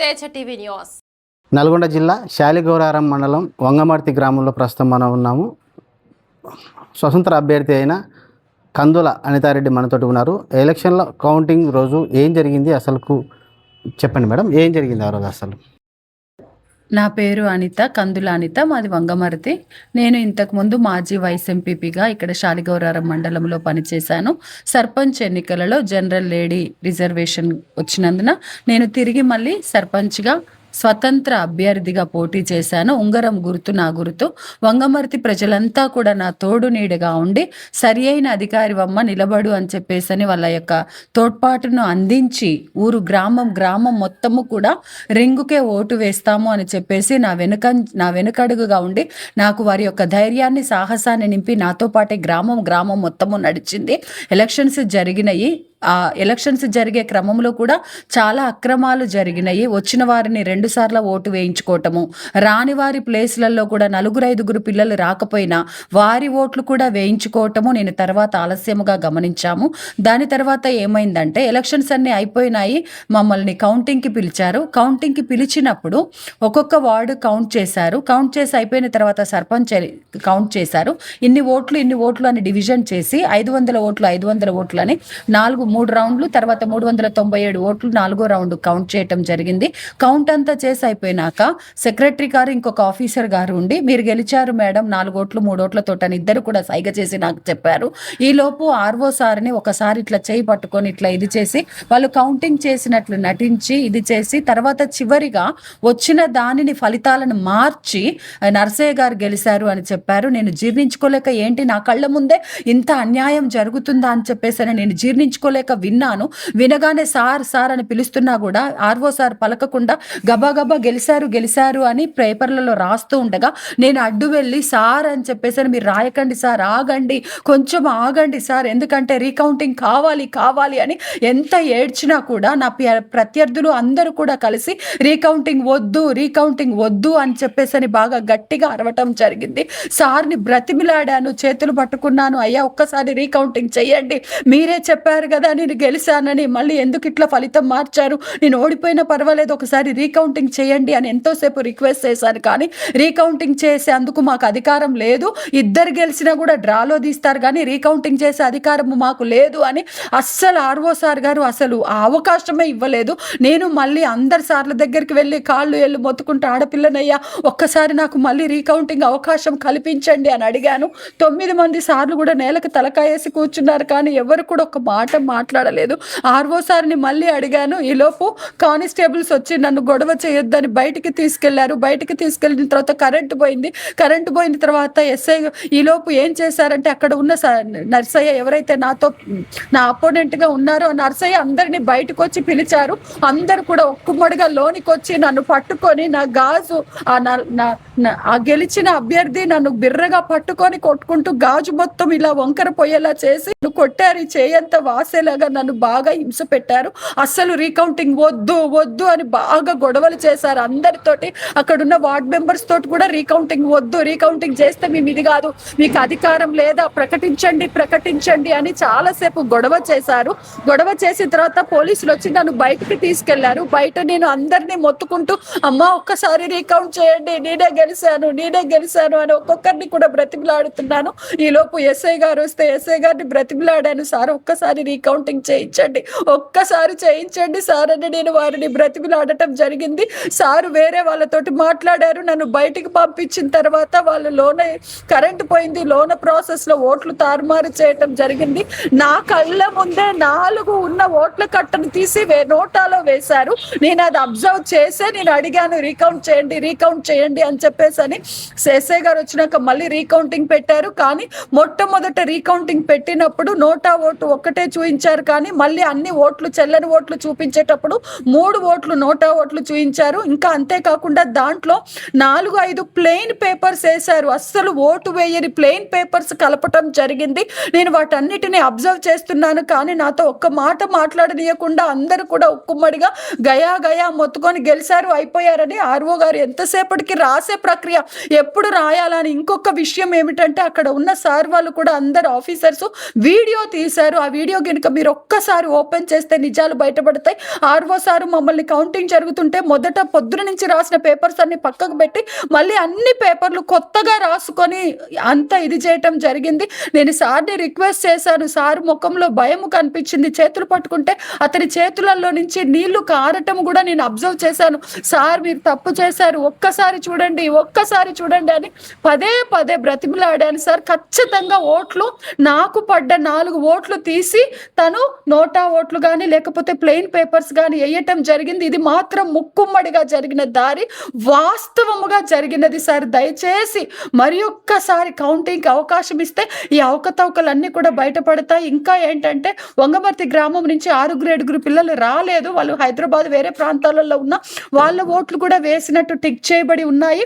Teja TV news. Nalgonda జిల్లా శాలిగౌరారం మండలం వంగమర్తి గ్రామంలో ప్రస్తుతం మనం ఉన్నాము. స్వతంత్ర అభ్యర్థి అయిన కందుల అనితారెడ్డి మనతోటి ఉన్నారు. ఎలక్షన్ల కౌంటింగ్ రోజు ఏం జరిగింది? అసలుకు చెప్పండి మేడం ఏం జరిగింది ఆ రోజు అసలు? నా పేరు అనిత కందుల అనిత మాది వంగమరతి నేను ఇంతకుముందు మాజీ వైస్ ఎంపీపీగా ఇక్కడ శాలిగౌరారం మండలంలో పనిచేశాను. సర్పంచ్ ఎన్నికలలో జనరల్ లేడీ రిజర్వేషన్ వచ్చినందున నేను తిరిగి మళ్ళీ సర్పంచ్గా స్వతంత్ర అభ్యర్థిగా పోటీ చేశాను. ఉంగరం గుర్తు నా గుర్తు. వంగమర్తి ప్రజలంతా కూడా నా తోడు నీడగా ఉండి సరి అయిన అధికారి వమ్మ నిలబడు అని చెప్పేసని వాళ్ళ యొక్క తోడ్పాటును అందించి ఊరు గ్రామం గ్రామం మొత్తము కూడా రింగుకే ఓటు వేస్తాము అని చెప్పేసి నా వెనుక నా వెనుకడుగుగా ఉండి నాకు వారి యొక్క ధైర్యాన్ని సాహసాన్ని నింపి నాతో పాటే గ్రామం గ్రామం మొత్తము నడిచింది. ఎలక్షన్స్ జరిగినాయి. ఎలక్షన్స్ జరిగే క్రమంలో కూడా చాలా అక్రమాలు జరిగినాయి. వచ్చిన వారిని రెండు సార్లు ఓటు వేయించుకోవటము రాని వారి ప్లేస్లలో కూడా నలుగురు ఐదుగురు పిల్లలు రాకపోయినా వారి ఓట్లు కూడా వేయించుకోవటము నేను తర్వాత ఆలస్యముగా గమనించాము. దాని తర్వాత ఏమైందంటే ఎలక్షన్స్ అన్నీ అయిపోయినాయి. మమ్మల్ని కౌంటింగ్కి పిలిచారు. కౌంటింగ్కి పిలిచినప్పుడు ఒక్కొక్క వార్డు కౌంట్ చేశారు. కౌంట్ చేసి అయిపోయిన తర్వాత సర్పంచ్ కౌంట్ చేశారు. ఇన్ని ఓట్లు ఇన్ని ఓట్లు అని డివిజన్ చేసి ఐదు వందల ఓట్లు ఐదు వందల ఓట్లు అని నాలుగు మూడు రౌండ్లు తర్వాత మూడు వందల తొంభై ఏడు ఓట్లు నాలుగో రౌండ్ కౌంట్ చేయటం జరిగింది. కౌంట్ అంతా చేసి అయిపోయినాక సెక్రటరీ గారు ఇంకొక ఆఫీసర్ గారు ఉండి మీరు గెలిచారు మేడం నాలుగు ఓట్లు మూడు ఓట్లతో అని ఇద్దరు కూడా సైగ చేసి నాకు చెప్పారు. ఈ లోపు ఆర్ఓ సార్ని ఒకసారి ఇట్లా చేయి పట్టుకొని ఇట్లా ఇది చేసి వాళ్ళు కౌంటింగ్ చేసినట్లు నటించి ఇది చేసి తర్వాత చివరిగా వచ్చిన దానిని ఫలితాలను మార్చి నర్సయ్య గారు గెలిచారు అని చెప్పారు. నేను జీర్ణించుకోలేక ఏంటి నా కళ్ళ ముందే ఇంత అన్యాయం జరుగుతుందా అని చెప్పేసి నేను జీర్ణించుకోలేక విన్నాను. వినగానే సార్ సార్ అని పిలుస్తున్నా కూడా ఆర్ఓ సార్ పలకకుండా గబా గబా గెలిచారు గెలిచారు అని పేపర్లలో రాస్తూ ఉండగా నేను అడ్డు వెళ్ళి సార్ అని చెప్పేసి అని మీరు రాయకండి సార్ ఆగండి కొంచెం ఆగండి సార్ ఎందుకంటే రీకౌంటింగ్ కావాలి కావాలి అని ఎంత ఏడ్చినా కూడా నా ప్రత్యర్థులు అందరూ కూడా కలిసి రీకౌంటింగ్ వద్దు రీకౌంటింగ్ వద్దు అని చెప్పేసి అని బాగా గట్టిగా అరవటం జరిగింది. సార్ని బ్రతిమిలాడాను చేతులు పట్టుకున్నాను అయ్యా ఒక్కసారి రీకౌంటింగ్ చెయ్యండి. మీరే చెప్పారు కదా నేను గెలిచానని మళ్ళీ ఎందుకు ఇట్లా ఫలితం మార్చారు? నేను ఓడిపోయినా పర్వాలేదు ఒకసారి రీకౌంటింగ్ చేయండి అని ఎంతోసేపు రిక్వెస్ట్ చేశాను కానీ రీకౌంటింగ్ చేసే అందుకు మాకు అధికారం లేదు. ఇద్దరు గెలిచినా కూడా డ్రాలో తీస్తారు కానీ రీకౌంటింగ్ చేసే అధికారం మాకు లేదు అని అస్సలు ఆర్ఓ సార్ గారు అసలు ఆ అవకాశమే ఇవ్వలేదు. నేను మళ్ళీ అందరి సార్ల దగ్గరికి వెళ్ళి కాళ్ళు ఎల్లు మొత్తుకుంటే ఆడపిల్లనయ్యా ఒక్కసారి నాకు మళ్ళీ రీకౌంటింగ్ అవకాశం కల్పించండి అని అడిగాను. తొమ్మిది మంది సార్లు కూడా నేలకు తలకాయేసి కూర్చున్నారు కానీ ఎవరు కూడా ఒక మాట మా మాట్లాడలేదు. ఆర్ఓ సార్ని మళ్ళీ అడిగాను ఈలోపు కానిస్టేబుల్స్ వచ్చి నన్ను గొడవ చేయొద్దని బయటికి తీసుకెళ్ళారు. బయటికి తీసుకెళ్ళిన తర్వాత కరెంటు పోయింది. కరెంటు పోయిన తర్వాత ఎస్ఐ ఈలోపు ఏం చేశారంటే అక్కడ ఉన్న నర్సయ్య ఎవరైతే నాతో నా అపోనెంట్గా ఉన్నారో నర్సయ్య అందరినీ బయటకు వచ్చి పిలిచారు. అందరు కూడా ఒక్కుమ్మడిగా లోనికి వచ్చి నన్ను పట్టుకొని నా గాజు ఆ ఆ గెలిచిన అభ్యర్థి నన్ను బిర్రగా పట్టుకొని కొట్టుకుంటూ గాజు మొత్తం ఇలా వంకర పోయేలా చేసి కొట్టారు. చేయంత వాసే చేసేలాగా నన్ను బాగా హింస పెట్టారు. అస్సలు రీకౌంటింగ్ వద్దు వద్దు అని బాగా గొడవలు చేశారు అందరితోటి. అక్కడ ఉన్న వార్డ్ మెంబర్స్ తోటి కూడా రీకౌంటింగ్ వద్దు రీకౌంటింగ్ చేస్తే మేము ఇది కాదు. మీకు అధికారం లేదా ప్రకటించండి ప్రకటించండి అని చాలాసేపు గొడవ చేశారు. గొడవ చేసిన తర్వాత పోలీసులు వచ్చి నన్ను బయటకి తీసుకెళ్ళారు. బయట నేను అందరినీ మొత్తుకుంటూ అమ్మ ఒక్కసారి రీకౌంట్ చేయండి నేనే గెలిచాను నేనే గెలిచాను అని ఒక్కొక్కరిని కూడా బ్రతిమలాడుతున్నాను. ఈ లోపు ఎస్ఐ గారు వస్తే ఎస్ఐ గారిని బ్రతిమలాడాను. సార్ ఒక్కసారి రీకౌంటింగ్ చేయించండి. ఒక్కసారి చేయించండి సార్ అని నేను వారిని బ్రతిమలాడటం జరిగింది. సార్ వేరే వాళ్ళతోటి మాట్లాడారు. నన్ను బయటికి పంపించిన తర్వాత వాళ్ళు లోన కరెంట్ పోయింది. లోన ప్రాసెస్లో ఓట్లు తారుమారు చేయటం జరిగింది. నా కళ్ళ ముందే నాలుగు ఉన్న ఓట్ల కట్టను తీసి వే- నోటాలో వేశారు. నేను అది అబ్జర్వ్ చేసే నేను అడిగాను రీకౌంట్ చేయండి రీకౌంట్ చేయండి అని చెప్పేసి అని సేసే గారు వచ్చినాక మళ్ళీ రీకౌంటింగ్ పెట్టారు. కానీ మొట్టమొదట రీకౌంటింగ్ పెట్టినప్పుడు నోటా ఓటు ఒక్కటే చూపించారు కానీ మళ్ళీ అన్ని ఓట్లు చెల్లని ఓట్లు చూపించేటప్పుడు మూడు ఓట్లు నోటా ఓట్లు చూపించారు ఇంకా అంతేకాకుండా దాంట్లో నాలుగు ఐదు ప్లెయిన్ పేపర్స్ వేశారు. అస్సలు ఓటు వేయని ప్లెయిన్ పేపర్స్ కలపటం జరిగింది. నేను వాటన్నిటిని అబ్జర్వ్ చేస్తున్నాను కానీ నాతో ఒక్క మాట మాట్లాడనీయకుండా అందరూ కూడా ఉక్కుమ్మడిగా గయా గయా మొత్తుకొని గెలిచారు అయిపోయారని ఆర్ఓ గారు ఎంతసేపటికి రాసే ప్రక్రియ ఎప్పుడు రాయాలని ఇంకొక విషయం ఏమిటంటే అక్కడ ఉన్న సార్ వాళ్ళు కూడా అందరు ఆఫీసర్స్ వీడియో తీశారు. ఆ వీడియో కనుక మీరు ఒక్కసారి ఓపెన్ చేస్తే నిజాలు బయటపడతాయి. ఆర్వో సారు మమ్మల్ని కౌంటింగ్ జరుగుతుంటే మొదట పొద్దున నుంచి రాసిన పేపర్స్ అన్ని పక్కకు పెట్టి మళ్ళీ అన్ని పేపర్లు కొత్తగా రాసుకొని అంత ఇది చేయటం జరిగింది. నేను సార్ని రిక్వెస్ట్ చేశాను. సార్ ముఖంలో భయం కనిపించింది. చేతులు పట్టుకుంటే అతని చేతులలో నుంచి నీళ్ళు కారటం కూడా నేను అబ్జర్వ్ చేశాను. సార్ మీరు తప్పు చేశారు. ఒక్కసారి చూడండి ఒక్కసారి చూడండి అని పదే పదే బ్రతిమలాడాను సార్. ఖచ్చితంగా ఓట్లు నాకు పడ్డ నాలుగు ఓట్లు తీసి తను నోటా ఓట్లు కానీ లేకపోతే ప్లెయిన్ పేపర్స్ కానీ వేయటం జరిగింది. ఇది మాత్రం ముక్కుమ్మడిగా జరిగిన దారి వాస్తవముగా జరిగినది సార్. దయచేసి మరి ఒక్కసారి కౌంటింగ్కి అవకాశం ఇస్తే ఈ అవకతవకలన్నీ కూడా బయటపడతాయి. ఇంకా ఏంటంటే వంగమర్తి గ్రామం నుంచి ఆరుగురు ఏడుగురు పిల్లలు రాలేదు. వాళ్ళు హైదరాబాద్ వేరే ప్రాంతాలలో ఉన్న వాళ్ళ ఓట్లు కూడా వేసినట్టు టిక్ చేయబడి ఉన్నాయి.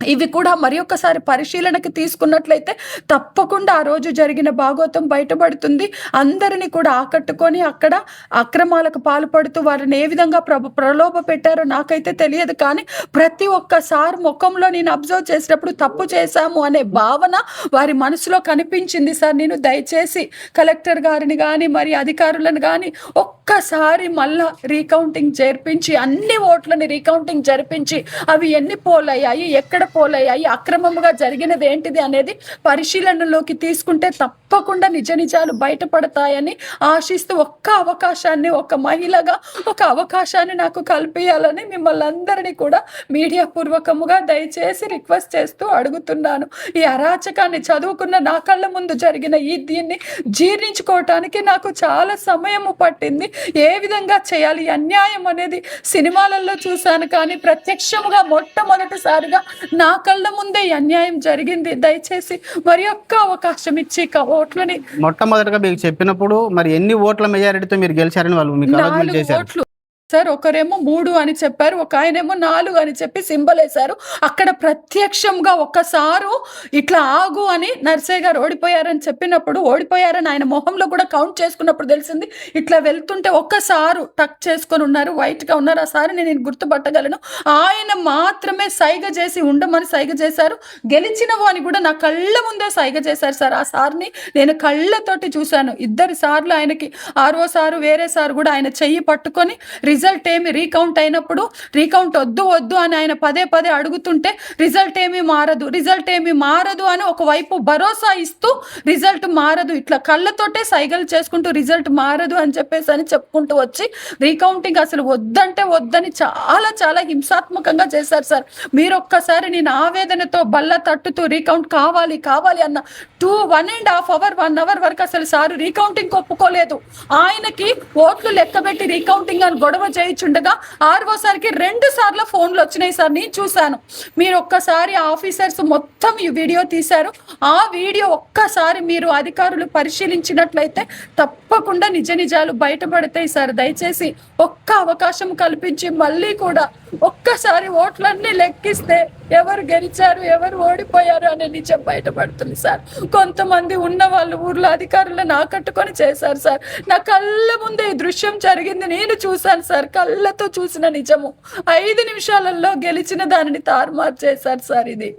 ఇవి కూడా మరి ఒక్కసారి పరిశీలనకి తీసుకున్నట్లయితే తప్పకుండా ఆ రోజు జరిగిన భాగోతం బయటపడుతుంది. అందరినీ కూడా ఆకట్టుకొని అక్కడ అక్రమాలకు పాల్పడుతూ వారిని ఏ విధంగా ప్రభ ప్రలోభ పెట్టారో నాకైతే తెలియదు. కానీ ప్రతి ఒక్కసారి ముఖంలో నేను అబ్జర్వ్ చేసినప్పుడు తప్పు చేశాము అనే భావన వారి మనసులో కనిపించింది సార్. నేను దయచేసి కలెక్టర్ గారిని కానీ మరి అధికారులను కానీ ఒక్కసారి మళ్ళా రీకౌంటింగ్ జరిపించి అన్ని ఓట్లని రీకౌంటింగ్ జరిపించి అవి ఎన్ని పోలయ్యాయి ఎక్కడ పోలయ్యాయి. అక్రమముగా జరిగినది ఏంటిది అనేది పరిశీలనలోకి తీసుకుంటే తప్పకుండా నిజ నిజాలు బయటపడతాయని ఆశిస్తూ ఒక్క అవకాశాన్ని ఒక మహిళగా ఒక అవకాశాన్ని నాకు కల్పించాలని మిమ్మల్ని అందరినీ కూడా మీడియా పూర్వకముగా దయచేసి రిక్వెస్ట్ చేస్తూ అడుగుతున్నాను. ఈ అరాచకాన్ని చదువుకున్న నా కళ్ళ ముందు జరిగిన ఈ దీన్ని జీర్ణించుకోవటానికి నాకు చాలా సమయము పట్టింది. ఏ విధంగా చేయాలి? అన్యాయం అనేది సినిమాలలో చూశాను కానీ ప్రత్యక్షముగా మొట్టమొదటిసారిగా నా కళ్ళ ముందే అన్యాయం జరిగింది. దయచేసి మరి ఒక్క అవకాశం ఇచ్చి ఓట్లని మొట్టమొదటిగా మీకు చెప్పినప్పుడు మరి ఎన్ని ఓట్ల మెజారిటీతో మీరు గెలిచారని వాళ్ళు మీకు చేశారు? సార్ ఒకరేమో మూడు అని చెప్పారు ఒక ఆయనేమో నాలుగు అని చెప్పి సింబల్ వేశారు. అక్కడ ప్రత్యక్షంగా ఒక్కసారు ఇట్లా ఆగు అని నర్సయ్య గారు ఓడిపోయారని చెప్పినప్పుడు ఓడిపోయారని ఆయన మొహంలో కూడా కౌంట్ చేసుకున్నప్పుడు తెలిసింది. ఇట్లా వెళ్తుంటే ఒక్కసారు టక్ చేసుకొని ఉన్నారు వైట్గా ఉన్నారు. ఆ సారి నేను గుర్తుపట్టగలను. ఆయన మాత్రమే సైగ చేసి ఉండమని సైగ చేశారు. గెలిచినవు అని కూడా నా కళ్ళ ముందే సైగ చేశారు సార్. ఆ సార్ని నేను కళ్ళతోటి చూశాను. ఇద్దరు సార్లు ఆయనకి ఆరో సారు వేరే సారు కూడా ఆయన చెయ్యి పట్టుకొని రిజల్ట్ ఏమి రీకౌంట్ అయినప్పుడు రీకౌంట్ వద్దు వద్దు అని ఆయన పదే పదే అడుగుతుంటే రిజల్ట్ ఏమి మారదు. రిజల్ట్ ఏమి మారదు అని ఒకవైపు భరోసా ఇస్తూ రిజల్ట్ మారదు. ఇట్లా కళ్ళతోటే సైగలు చేసుకుంటూ రిజల్ట్ మారదు అని చెప్పేసి అని చెప్పుకుంటూ వచ్చి రీకౌంటింగ్ అసలు వద్దంటే వద్దని చాలా చాలా హింసాత్మకంగా చేశారు సార్. మీరు ఒక్కసారి నేను ఆవేదనతో బల్ల తట్టుతూ రీకౌంట్ కావాలి కావాలి అన్న two one and half hour one hour వరకు అసలు సార్ రీకౌంటింగ్ ఒప్పుకోలేదు. ఆయనకి ఓట్లు లెక్కబెట్టి రీకౌంటింగ్ అని గొడవ చేయించుండగా ఆర్ఓ సార్కి రెండు సార్లు ఫోన్లు వచ్చినాయి సార్. నేను చూశాను. మీరు ఒక్కసారి ఆఫీసర్స్ మొత్తం ఈ వీడియో తీశారు. ఆ వీడియో ఒక్కసారి మీరు అధికారులు పరిశీలించినట్లయితే తప్పకుండా నిజ నిజాలు బయటపడతాయి సార్. దయచేసి ఒక్క అవకాశం కల్పించి మళ్ళీ కూడా ఒక్కసారి ఓట్లన్నీ లెక్కిస్తే ఎవరు గెలిచారు ఎవరు ఓడిపోయారు అనే నిజం బయటపడుతుంది సార్. కొంతమంది ఉన్న వాళ్ళు ఊర్లో అధికారులను ఆకట్టుకొని చేశారు సార్. నా కళ్ళ ముందే ఈ దృశ్యం జరిగింది నేను చూశాను సార్. కళ్ళతో చూసిన నిజము. ఐదు నిమిషాలలో గెలిచిన దానిని తారుమారు చేశారు సార్ ఇది.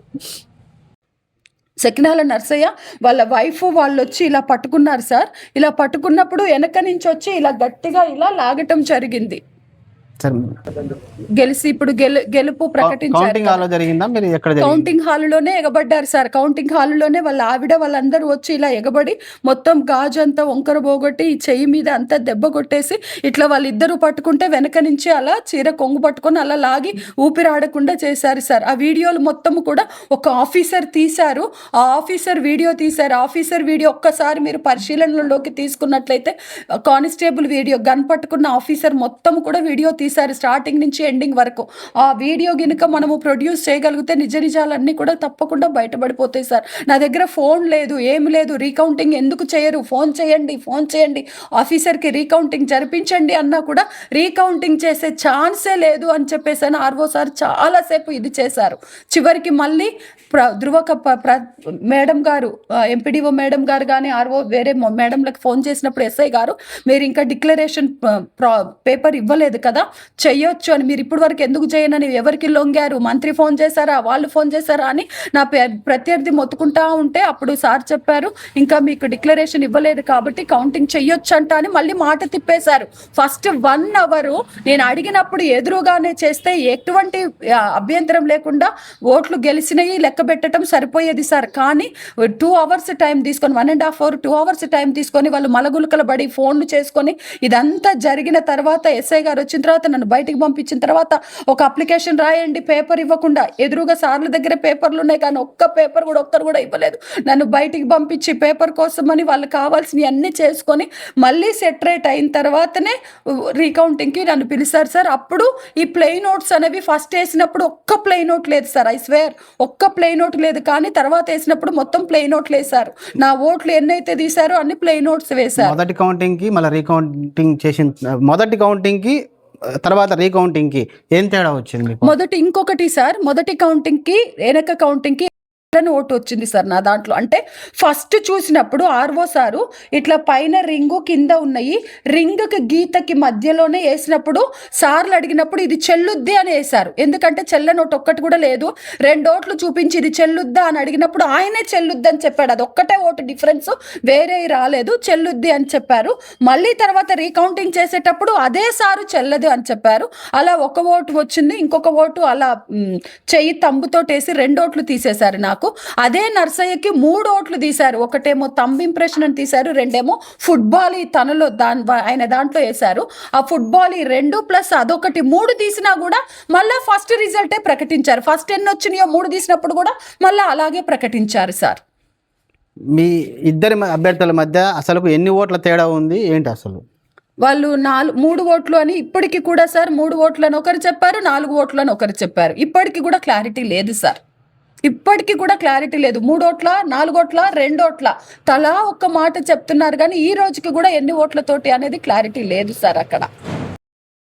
సెకినాల నర్సయ్య వాళ్ళ వైఫ్ వాళ్ళు వచ్చి ఇలా పట్టుకున్నారు సార్. ఇలా పట్టుకున్నప్పుడు వెనక నుంచి వచ్చి ఇలా గట్టిగా ఇలా లాగటం జరిగింది. గెలిచి ఇప్పుడు గెలు గెలుపు ప్రకటించారు జరిగిందా? మీరు ఎక్కడ కౌంటింగ్ హాల్లోనే ఎగబడ్డారు సార్. కౌంటింగ్ హాల్లోనే వాళ్ళ ఆవిడ వాళ్ళందరూ వచ్చి ఇలా ఎగబడి మొత్తం గాజు అంతా వంకర పోగొట్టి ఈ చెయ్యి మీద అంతా దెబ్బ కొట్టేసి ఇట్లా వాళ్ళిద్దరూ పట్టుకుంటే వెనక నుంచి అలా చీర కొంగు పట్టుకొని అలా లాగి ఊపిరాడకుండా చేశారు సార్. ఆ వీడియోలు మొత్తము కూడా ఒక ఆఫీసర్ తీశారు. ఆ ఆఫీసర్ వీడియో తీశారు. ఆఫీసర్ వీడియో ఒక్కసారి మీరు పరిశీలనలోకి తీసుకున్నట్లయితే కానిస్టేబుల్ వీడియో గన్ పట్టుకున్న ఆఫీసర్ మొత్తం కూడా వీడియో తీశారు స్టార్టింగ్ నుంచి ఎండింగ్ వరకు. ఆ వీడియో గినుక మనము ప్రొడ్యూస్ చేయగలిగితే నిజ నిజాలన్నీ కూడా తప్పకుండా బయటపడిపోతాయి సార్. నా దగ్గర ఫోన్ లేదు ఏమి లేదు రీకౌంటింగ్ ఎందుకు చేయరు? ఫోన్ చేయండి ఫోన్ చేయండి. ఆఫీసర్కి రీకౌంటింగ్ జరిపించండి అన్నా కూడా రీకౌంటింగ్ చేసే ఛాన్సే లేదు అని చెప్పేసి అని ఆర్వో సార్ చాలాసేపు ఇది చేశారు. చివరికి మళ్ళీ ప్ర ధృవక ప్ర మేడం గారు ఎంపీడీఓ మేడం గారు కానీ ఆర్ఓ వేరే మేడంలకు ఫోన్ చేసినప్పుడు ఎస్ఐ గారు మీరు ఇంకా డిక్లరేషన్ పేపర్ ఇవ్వలేదు కదా చెయ్యొచ్చు అని మీరు ఇప్పటి వరకు ఎందుకు చేయనని ఎవరికి లొంగారు? మంత్రి ఫోన్ చేశారా? వాళ్ళు ఫోన్ చేశారా అని నా ప్రత్యర్థి మొత్తుకుంటా ఉంటే అప్పుడు సార్ చెప్పారు ఇంకా మీకు డిక్లరేషన్ ఇవ్వలేదు కాబట్టి కౌంటింగ్ చెయ్యొచ్చు అంట అని మళ్ళీ మాట తిప్పేశారు. ఫస్ట్ వన్ అవర్ నేను అడిగినప్పుడు ఎదురుగానే చేస్తే ఎటువంటి అభ్యంతరం లేకుండా ఓట్లు గెలిచినవి లెక్క పెట్టడం సరిపోయేది సార్. కానీ టూ అవర్స్ టైం తీసుకొని one and half hour two hours time తీసుకొని వాళ్ళు మలగులకల పడి ఫోన్లు చేసుకొని ఇదంతా జరిగిన తర్వాత ఎస్ఐ గారు వచ్చిన తర్వాత నన్ను బయటికి పంపించిన తర్వాత ఒక అప్లికేషన్ రాయండి పేపర్ ఇవ్వకుండా. ఎదురుగా సార్ల దగ్గర పేపర్లు ఉన్నాయి కానీ ఒక్క పేపర్ కూడా ఒక్కరు కూడా ఇవ్వలేదు. నన్ను బయటికి పంపించి పేపర్ కోసమని వాళ్ళు కావాల్సినవి అన్నీ చేసుకొని మళ్ళీ సెటరేట్ అయిన తర్వాతనే రీకౌంటింగ్కి నన్ను పిలిచారు సార్. అప్పుడు ఈ ప్లే నోట్స్ అనేవి ఫస్ట్ వేసినప్పుడు ఒక్క ప్లే నోట్ లేదు సార్ ఐ స్వేర్. ఒక్క ప్లే నోట్ లేదు కానీ తర్వాత వేసినప్పుడు మొత్తం ప్లే నోట్లు వేశారు. నా ఓట్లు ఎన్నైతే తీశారో అన్ని ప్లే నోట్స్ వేశారు. మొదటి కౌంటింగ్కి మళ్ళీ రీకౌంటింగ్ చేసిన మొదటి కౌంటింగ్కి తర్వాత రీకౌంటింగ్కి ఏం తేడా వచ్చింది మొదటి ఇంకొకటి సార్ మొదటి కౌంటింగ్కి వెనక కౌంటింగ్కి ఎట్లని ఓటు వచ్చింది సార్ నా దాంట్లో. అంటే ఫస్ట్ చూసినప్పుడు ఆర్వో సారు ఇట్లా పైన రింగు కింద ఉన్నాయి. రింగుకి గీతకి మధ్యలోనే వేసినప్పుడు సార్లు అడిగినప్పుడు ఇది చెల్లుద్ది అని వేశారు. ఎందుకంటే చెల్లని ఓటు ఒక్కటి కూడా లేదు. రెండు ఓట్లు చూపించి ఇది చెల్లుద్దా అని అడిగినప్పుడు ఆయనే చెల్లుద్ది అని చెప్పాడు. అది ఒక్కటే ఓటు డిఫరెన్స్ వేరే రాలేదు. చెల్లుద్ది అని చెప్పారు. మళ్ళీ తర్వాత రీకౌంటింగ్ చేసేటప్పుడు అదే సారు చెల్లదు అని చెప్పారు. అలా ఒక ఓటు వచ్చింది. ఇంకొక ఓటు అలా చెయ్యి తంబుతో వేసి రెండు ఓట్లు తీసేశారు నాకు. అదే నర్సయ్యకి మూడు ఓట్లు తీశారు. ఒకటేమో తంబ్ ఇంప్రెషన్ అని తీశారు. రెండేమో ఫుట్బాల్ ఈ తనలో దాని ఆయన దాంట్లో వేశారు. ఆ ఫుట్బాల్ ఈ రెండు ప్లస్ అదొకటి మూడు తీసినా కూడా మళ్ళీ ఫస్ట్ రిజల్టే ప్రకటించారు. ఫస్ట్ ఎన్ని వచ్చినాయో మూడు తీసినప్పుడు కూడా మళ్ళీ అలాగే ప్రకటించారు సార్. మీ ఇద్దరి అభ్యర్థుల మధ్య అసలు ఎన్ని ఓట్ల తేడా ఉంది? ఏంటి అసలు? వాళ్ళు నాలుగు మూడు ఓట్లు అని ఇప్పటికి కూడా సార్ మూడు ఓట్లు అని ఒకరు చెప్పారు నాలుగు ఓట్లు అని ఒకరు చెప్పారు. ఇప్పటికి కూడా క్లారిటీ లేదు సార్. ఇప్పటికి కూడా క్లారిటీ లేదు. మూడు ఓట్ల నాలుగు ఓట్ల రెండు ఓట్ల తలా ఒక్క మాట చెప్తున్నారు కానీ ఈ రోజుకి కూడా ఎన్ని ఓట్లతోటి అనేది క్లారిటీ లేదు సార్ అక్కడ.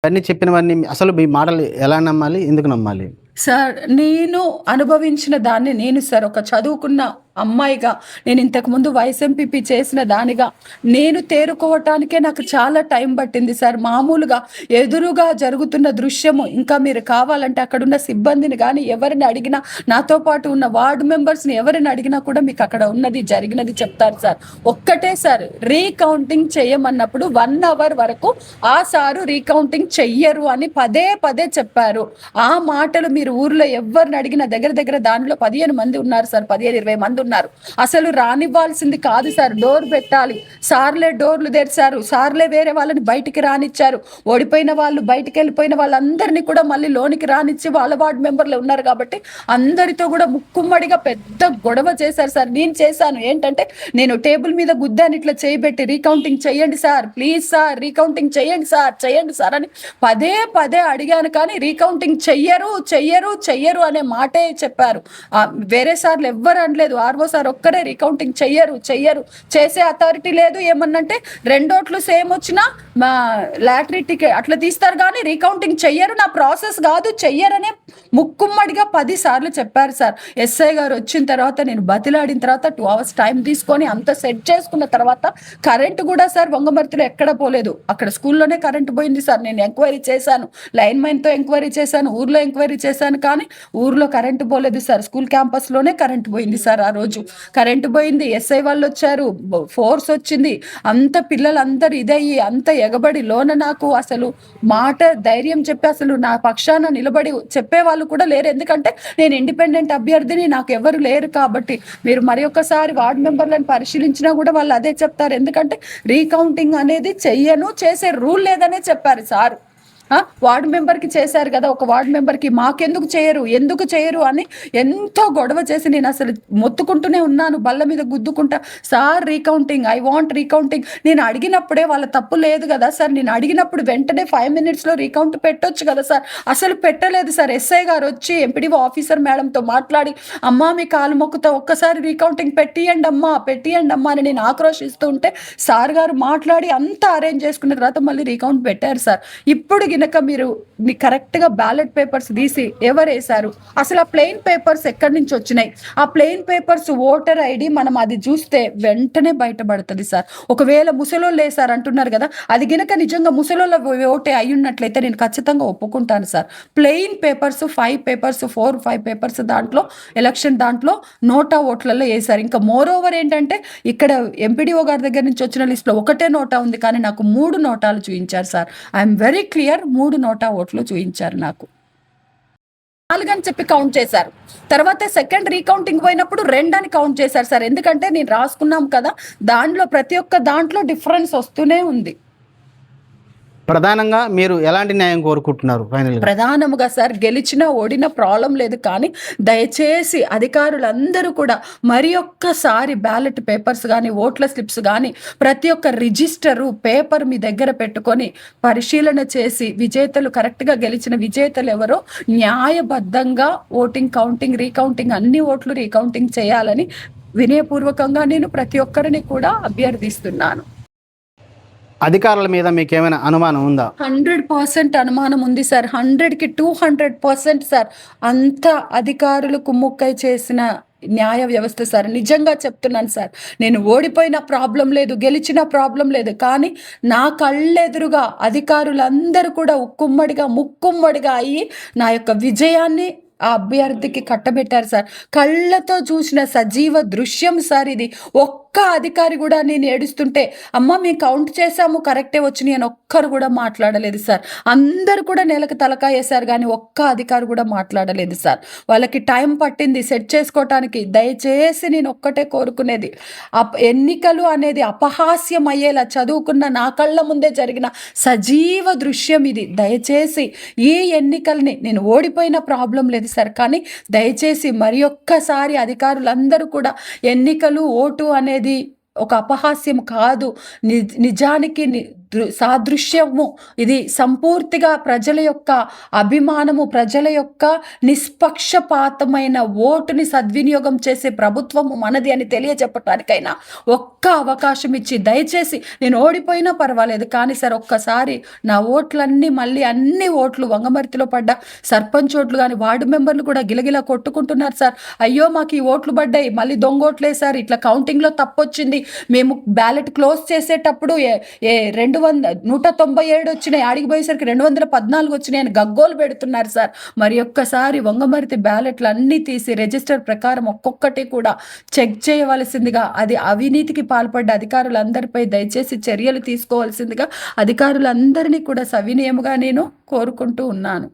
అన్నీ చెప్పినవన్నీ అసలు మీ మాటలు ఎలా నమ్మాలి? ఎందుకు నమ్మాలి? సార్ నేను అనుభవించిన దాన్ని నేను సార్ ఒక చదువుకున్న అమ్మాయిగా నేను ఇంతకుముందు వైఎస్ఎంపీపీ చేసిన దానిగా నేను తేరుకోవటానికే నాకు చాలా టైం పట్టింది సార్. మామూలుగా ఎదురుగా జరుగుతున్న దృశ్యము ఇంకా మీరు కావాలంటే అక్కడున్న సిబ్బందిని కానీ ఎవరిని అడిగినా నాతో పాటు ఉన్న వార్డు మెంబర్స్ని ఎవరిని అడిగినా కూడా మీకు అక్కడ ఉన్నది జరిగినది చెప్తారు సార్. ఒక్కటే సార్ రీకౌంటింగ్ చేయమన్నప్పుడు వన్ అవర్ వరకు ఆ సారు రీకౌంటింగ్ చెయ్యరు అని పదే పదే చెప్పారు. ఆ మాటలు మీరు ఊర్లో ఎవరిని అడిగినా దగ్గర దగ్గర దానిలో పదిహేను మంది ఉన్నారు సార్ పదిహేను ఇరవై మంది ఉన్నారు అసలు రానివ్వాల్సింది కాదు సార్ డోర్ పెట్టాలి. సార్లే డోర్లు తెరిచారు సార్లే వేరే వాళ్ళని బయటికి రానిచ్చారు. ఓడిపోయిన వాళ్ళు బయటికి వెళ్ళిపోయిన వాళ్ళందరినీ కూడా మళ్ళీ లోనికి రానిచ్చి వాళ్ళ వార్డు మెంబర్లు ఉన్నారు కాబట్టి అందరితో కూడా ముక్కుమ్మడిగా పెద్ద గొడవ చేశారు సార్. నేను చేశాను. ఏంటంటే నేను టేబుల్ మీద గుద్దాని ఇట్లా చేయబెట్టి రీకౌంటింగ్ చేయండి సార్. ప్లీజ్ సార్ రీకౌంటింగ్ చేయండి సార్ చేయండి సార్ అని పదే పదే అడిగాను కానీ రీకౌంటింగ్ చెయ్యరు చెయ్యరు చెయ్యరు అనే మాటే చెప్పారు. వేరే సార్లు ఎవ్వరు అనలేదు. ఆర్వో సార్ ఒక్కరే రీకౌంటింగ్ చెయ్యరు చెయ్యరు. చేసే అథారిటీ లేదు. ఏమన్నంటే రెండోట్లు సేమ్ వచ్చినా మా లాటరీ టికెట్ అట్లా తీస్తారు కానీ రీకౌంటింగ్ చెయ్యరు. నా ప్రాసెస్ కాదు చెయ్యరనే ముక్కుమ్మడిగా పది సార్లు చెప్పారు సార్. ఎస్ఐ గారు వచ్చిన తర్వాత నేను బతిలాడిన తర్వాత టూ అవర్స్ టైం తీసుకొని అంత సెట్ చేసుకున్న తర్వాత కరెంటు కూడా సార్ వంగమర్తిలో ఎక్కడ పోలేదు. అక్కడ స్కూల్లోనే కరెంటు పోయింది సార్. నేను ఎంక్వైరీ చేశాను. లైన్ మైన్తో ఎంక్వైరీ చేశాను. ఊర్లో ఎంక్వైరీ చేశాను కానీ ఊర్లో కరెంటు పోలేదు సార్. స్కూల్ క్యాంపస్లోనే కరెంటు పోయింది సార్ ఆ రోజు. కరెంటు పోయింది ఎస్ఐ వాళ్ళు వచ్చారు ఫోర్స్ వచ్చింది. అంత పిల్లలందరూ ఇదయ్యి అంత ఎగబడి లోన నాకు అసలు మాట ధైర్యం చెప్పి అసలు నా పక్షాన నిలబడి చెప్పే వాళ్ళు కూడా లేరు. ఎందుకంటే నేను ఇండిపెండెంట్ అభ్యర్థిని నాకు ఎవరు లేరు కాబట్టి. మీరు మరి ఒక్కసారి వార్డు మెంబర్లను పరిశీలించినా కూడా వాళ్ళు అదే చెప్తారు. ఎందుకంటే రీకౌంటింగ్ అనేది చెయ్యను చేసే రూల్ లేదనే చెప్పారు సార్. వార్డు మెంబర్కి చేశారు కదా ఒక వార్డు మెంబర్కి మాకెందుకు చేయరు ఎందుకు చేయరు అని ఎంతో గొడవ చేసి నేను అసలు మొత్తుకుంటూనే ఉన్నాను బల్ల మీద గుద్దుకుంటా. Sir recounting I want recounting. నేను అడిగినప్పుడే వాళ్ళ తప్పు లేదు కదా సార్ నేను అడిగినప్పుడు వెంటనే ఫైవ్ మినిట్స్లో రీకౌంట్ పెట్టొచ్చు కదా సార్. అసలు పెట్టలేదు సార్ ఎస్ఐ గారు వచ్చి ఎంపీడీఓ ఆఫీసర్ మేడంతో మాట్లాడి అమ్మా మీ కాలు మొక్కుతా ఒక్కసారి రీకౌంటింగ్ పెట్టియండి అమ్మా పెట్టియండి అమ్మా అని నేను ఆక్రోషిస్తూ ఉంటే సార్ గారు మాట్లాడి అంతా అరేంజ్ చేసుకున్న తర్వాత మళ్ళీ రీకౌంట్ పెట్టారు సార్. ఇప్పుడు గినక మీరు మీ కరెక్ట్గా బ్యాలెట్ పేపర్స్ తీసి ఎవరు వేశారు అసలు ఆ ప్లెయిన్ పేపర్స్ ఎక్కడి నుంచి వచ్చినాయి? ఆ ప్లెయిన్ పేపర్స్ ఓటర్ ఐడి మనం అది చూస్తే వెంటనే బయటపడుతుంది సార్. ఒకవేళ ముసలోళ్ళు వేశారు అంటున్నారు కదా అది గినక నిజంగా ముసలోళ్ళ ఓటే అయి ఉన్నట్లయితే నేను ఖచ్చితంగా ఒప్పుకుంటాను sir. Plain papers five papers four five papers దాంట్లో ఎలక్షన్ దాంట్లో నోటా ఓట్లలో వేశారు. ఇంకా మోర్ ఓవర్ ఏంటంటే ఇక్కడ ఎంపీడీఓ గారి దగ్గర నుంచి వచ్చిన లిస్ట్లో ఒకటే నోటా ఉంది కానీ నాకు మూడు నోటాలు చూపించారు సార్. ఐఎమ్ వెరీ క్లియర్ మూడు నోటా ఓట్లు చూపించారు నాకు. నాలుగని చెప్పి కౌంట్ చేశారు. తర్వాత సెకండ్ రీకౌంటింగ్ పోయినప్పుడు రెండని కౌంట్ చేశారు సార్. ఎందుకంటే నేను రాసుకున్నాం కదా దాంట్లో ప్రతి ఒక్క దాంట్లో డిఫరెన్స్ వస్తూనే ఉంది. ప్రధానంగా మీరు ఎలాంటి న్యాయం కోరుకుంటున్నారు ప్రధానముగా సార్ గెలిచినా ఓడిన ప్రాబ్లం లేదు కానీ దయచేసి అధికారులందరూ కూడా మరి ఒక్కసారి బ్యాలెట్ పేపర్స్ కానీ ఓట్ల స్లిప్స్ కానీ ప్రతి ఒక్క రిజిస్టరు పేపర్ మీ దగ్గర పెట్టుకొని పరిశీలన చేసి విజేతలు కరెక్ట్గా గెలిచిన విజేతలు ఎవరో న్యాయబద్ధంగా ఓటింగ్ కౌంటింగ్ రీకౌంటింగ్ అన్ని ఓట్లు రీకౌంటింగ్ చేయాలని వినయపూర్వకంగా నేను ప్రతి ఒక్కరిని కూడా అభ్యర్థిస్తున్నాను. అధికారుల మీద మీకు ఏమైనా అనుమానం ఉందా? హండ్రెడ్ పర్సెంట్ అనుమానం ఉంది సార్. హండ్రెడ్కి టూ హండ్రెడ్ పర్సెంట్ సార్. అంత అధికారులు కుమ్ముక్కై చేసిన న్యాయ వ్యవస్థ సార్. నిజంగా చెప్తున్నాను సార్. నేను ఓడిపోయిన ప్రాబ్లం లేదు గెలిచిన ప్రాబ్లం లేదు కానీ నా కళ్ళెదురుగా అధికారులందరూ కూడా ఉక్కుమ్మడిగా ముక్కుమ్మడిగా అయ్యి నా యొక్క విజయాన్ని ఆ అభ్యర్థికి కట్టబెట్టారు సార్. కళ్ళతో చూసిన సజీవ దృశ్యం సార్ ఇది. ఒక్క ఒక్క అధికారి కూడా నేను ఏడుస్తుంటే అమ్మ మేము కౌంట్ చేశాము కరెక్టే వచ్చినాయి అని ఒక్కరు కూడా మాట్లాడలేదు సార్. అందరు కూడా నెలకు తలకాయ వేశారు కానీ ఒక్క అధికారి కూడా మాట్లాడలేదు సార్. వాళ్ళకి టైం పట్టింది సెట్ చేసుకోవటానికి దయచేసి నేను ఒక్కటే కోరుకునేది అప్ ఎన్నికలు అనేది అపహాస్యం అయ్యేలా చదువుకున్న నా కళ్ళ ముందే జరిగిన సజీవ దృశ్యం ఇది. దయచేసి ఈ ఎన్నికల్ని నేను ఓడిపోయిన ప్రాబ్లం లేదు సార్. కానీ దయచేసి మరి ఒక్కసారి అధికారులందరూ కూడా ఎన్నికలు ఓటు అనేది ఒక అపహాస్యం కాదు. నిజానికి ని- దృ- సాదృశ్యము. ఇది సంపూర్తిగా ప్రజల యొక్క అభిమానము ప్రజల యొక్క నిష్పక్షపాతమైన ఓటుని సద్వినియోగం చేసే ప్రభుత్వము మనది అని తెలియజెప్పటానికైనా ఒక్క అవకాశం ఇచ్చి దయచేసి నేను ఓడిపోయినా పర్వాలేదు. కానీ సార్ ఒక్కసారి నా ఓట్లన్నీ మళ్ళీ అన్ని ఓట్లు వంగమర్తిలో పడ్డ సర్పంచ్ ఓట్లు కానీ వార్డు మెంబర్లు కూడా గిలగిలా కొట్టుకుంటున్నారు సార్. అయ్యో మాకు ఈ ఓట్లు పడ్డాయి. మళ్ళీ దొంగ సార్. ఇట్లా కౌంటింగ్లో తప్పొచ్చింది. మేము బ్యాలెట్ క్లోజ్ చేసేటప్పుడు ఏ ఏ రెండు వంద నూట తొంభై ఏడు వచ్చినాయి. ఆడికి పోయేసరికి రెండు వందల పద్నాలుగు వచ్చినాయి అని గగ్గోలు పెడుతున్నారు సార్. మరి ఒక్కసారి వంగమరితి బ్యాలెట్లు అన్నీ తీసి రిజిస్టర్ ప్రకారం ఒక్కొక్కటి కూడా చెక్ చేయవలసిందిగా అది అవినీతికి పాల్పడ్డ అధికారులందరిపై దయచేసి చర్యలు తీసుకోవాల్సిందిగా అధికారులందరినీ కూడా సవినయముగా నేను కోరుకుంటూ ఉన్నాను.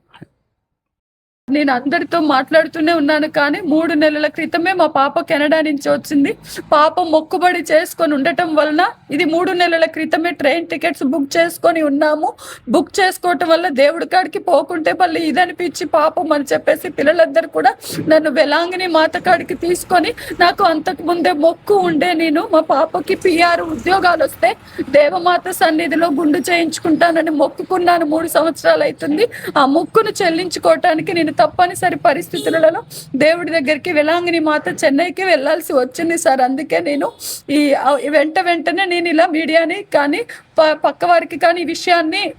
నేను అందరితో మాట్లాడుతూనే ఉన్నాను కానీ మూడు నెలల క్రితమే మా పాప కెనడా నుంచి వచ్చింది. పాప మొక్కుబడి చేసుకొని ఉండటం వలన ఇది మూడు నెలల క్రితమే ట్రైన్ టికెట్స్ బుక్ చేసుకొని ఉన్నాము. బుక్ చేసుకోవటం వల్ల దేవుడి కాడికి పోకుంటే మళ్ళీ ఇదనిపించి పాపం అని చెప్పేసి పిల్లలందరూ కూడా నన్ను వెలాంగిని మాత కాడికి తీసుకొని నాకు అంతకు ముందే మొక్కు ఉండే నేను మా పాపకి పిఆర్ ఉద్యోగాలు వస్తే దేవమాత సన్నిధిలో గుండు చేయించుకుంటానని మొక్కుకున్నాను. మూడు సంవత్సరాలు అవుతుంది. ఆ మొక్కును చెల్లించుకోవటానికి నేను తప్పనిసరి పరిస్థితులలో దేవుడి దగ్గరికి వెలాంగిని మాత చెన్నైకి వెళ్ళాల్సి వచ్చింది సార్. అందుకే నేను ఈ వెంట వెంటనే నేను ఇలా మీడియాని కానీ ప- పక్క వారికి కానీ ఈ విషయాన్ని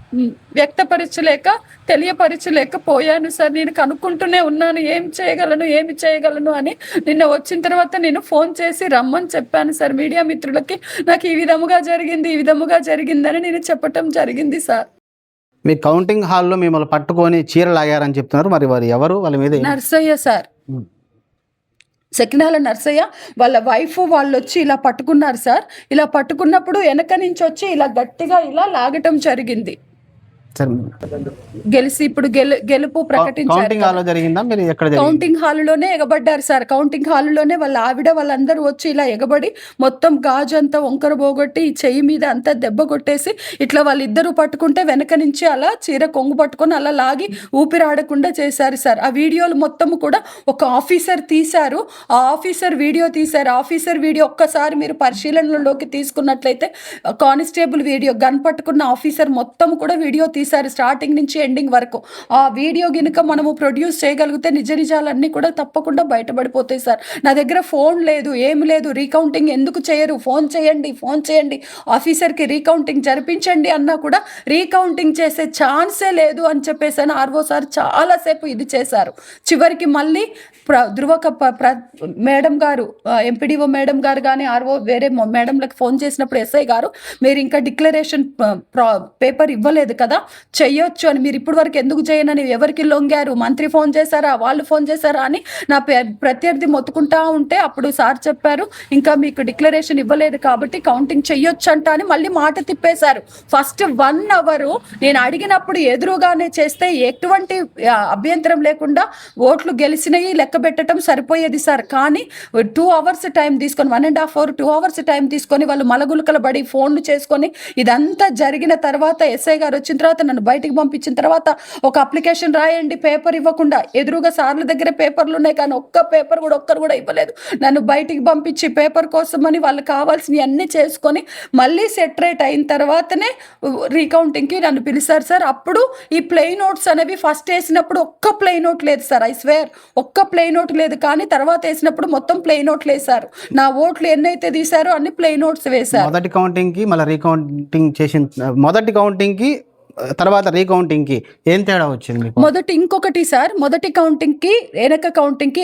వ్యక్తపరచలేక తెలియపరచలేకపోయాను సార్. నేను కనుక్కుంటూనే ఉన్నాను ఏం చేయగలను ఏమి చేయగలను అని. నిన్న వచ్చిన తర్వాత నేను ఫోన్ చేసి రమ్మని చెప్పాను సార్. మీడియా మిత్రులకి నాకు ఈ విధముగా జరిగింది ఈ విధముగా జరిగిందని నేను చెప్పటం జరిగింది సార్. మీ కౌంటింగ్ హాల్లో మిమ్మల్ని పట్టుకొని చీర లాగారని చెప్తున్నారు. మరి వారు ఎవరు? వాళ్ళ మీద నర్సయ్య సార్. సెకినాల నర్సయ్య వాళ్ళ వైఫ్ వాళ్ళు వచ్చి ఇలా పట్టుకున్నారు సార్. ఇలా పట్టుకున్నప్పుడు వెనక నుంచి వచ్చి ఇలా గట్టిగా ఇలా లాగటం జరిగింది. గెలిచి ఇప్పుడు గెలు గెలుపు ప్రకటించారు జరిగిందా? మీరు ఎక్కడ జరిగింది? కౌంటింగ్ హాల్లోనే ఎగబడ్డారు సార్. కౌంటింగ్ హాల్లోనే వాళ్ళ ఆవిడ వాళ్ళందరూ వచ్చి ఇలా ఎగబడి మొత్తం గాజు అంతా వంకర పోగొట్టి చెయ్యి మీద అంతా దెబ్బ కొట్టేసి ఇట్లా వాళ్ళిద్దరూ పట్టుకుంటే వెనక నుంచి అలా చీర కొంగు పట్టుకొని అలా లాగి ఊపిరాడకుండా చేశారు సార్. ఆ వీడియోలు మొత్తం కూడా ఒక ఆఫీసర్ తీశారు. ఆ ఆఫీసర్ వీడియో తీశారు. ఆఫీసర్ వీడియో ఒక్కసారి మీరు పరిశీలనలోకి తీసుకున్నట్లయితే కానిస్టేబుల్ వీడియో గన్ పట్టుకున్న ఆఫీసర్ మొత్తం కూడా వీడియో తీశారు. తీశారు స్టార్టింగ్ నుంచి ఎండింగ్ వరకు. ఆ వీడియో గినుక మనము ప్రొడ్యూస్ చేయగలిగితే నిజ నిజాలన్నీ కూడా తప్పకుండా బయటపడిపోతాయి సార్. నా దగ్గర ఫోన్ లేదు ఏం లేదు రీకౌంటింగ్ ఎందుకు చేయరు? ఫోన్ చేయండి ఫోన్ చేయండి. ఆఫీసర్కి రీకౌంటింగ్ జరిపించండి అన్నా కూడా రీకౌంటింగ్ చేసే ఛాన్సే లేదు అని చెప్పేసి అని ఆర్వో సార్ చాలాసేపు ఇది చేశారు. చివరికి మళ్ళీ ప్ర ధృవక ప్ర మేడం గారు ఎంపీడీఓ మేడం గారు కానీ ఆర్ఓ వేరే మేడంలకు ఫోన్ చేసినప్పుడు ఎస్ఐ గారు మీరు ఇంకా డిక్లరేషన్ పేపర్ ఇవ్వలేదు కదా? చెయ్యొచ్చు అని మీరు ఇప్పటి వరకు ఎందుకు చేయనని ఎవరికి లొంగారు? మంత్రి ఫోన్ చేశారా? వాళ్ళు ఫోన్ చేశారా అని నా ప్రత్యర్థి మొత్తుకుంటా ఉంటే అప్పుడు సార్ చెప్పారు ఇంకా మీకు డిక్లరేషన్ ఇవ్వలేదు కాబట్టి కౌంటింగ్ చెయ్యొచ్చు అంట అని మళ్ళీ మాట తిప్పేశారు. ఫస్ట్ వన్ అవరు నేను అడిగినప్పుడు ఎదురుగానే చేస్తే ఎటువంటి అభ్యంతరం లేకుండా ఓట్లు గెలిచినవి లెక్క పెట్టడం సరిపోయేది సార్. కానీ టూ అవర్స్ టైం తీసుకొని one and half hour two hours time తీసుకొని వాళ్ళు మలగులకల బడి ఫోన్లు చేసుకొని ఇదంతా జరిగిన తర్వాత ఎస్ఐ గారు వచ్చిన తర్వాత నన్ను బయటికి పంపించిన తర్వాత ఒక అప్లికేషన్ రాయండి పేపర్ ఇవ్వకుండా. ఎదురుగా సార్ల దగ్గర పేపర్లు ఉన్నాయి కానీ ఒక్క పేపర్ కూడా ఒక్కరు కూడా ఇవ్వలేదు. నన్ను బయటికి పంపించి పేపర్ కోసమని వాళ్ళు కావాల్సినవి అన్నీ చేసుకొని మళ్ళీ సెటరేట్ అయిన తర్వాతనే రీకౌంటింగ్కి నన్ను పిలిచారు సార్. అప్పుడు ఈ ప్లే నోట్స్ అనేవి ఫస్ట్ వేసినప్పుడు ఒక్క ప్లే నోట్ లేదు సార్ ఐ స్వేర్. ఒక్క ప్లే నోట్ లేదు కానీ తర్వాత వేసినప్పుడు మొత్తం ప్లే నోట్లు వేశారు నా ఓట్లు ఎన్నైతే తీశారో అన్ని ప్లే నోట్స్ వేశారు. మొదటి కౌంటింగ్కి మళ్ళీ రీకౌంటింగ్ చేసిన మొదటి కౌంటింగ్కి తర్వాత రీకౌంటింగ్కి ఏం తేడా వచ్చింది? మొదటి ఇంకొకటి సార్ మొదటి కౌంటింగ్కి వెనక కౌంటింగ్కి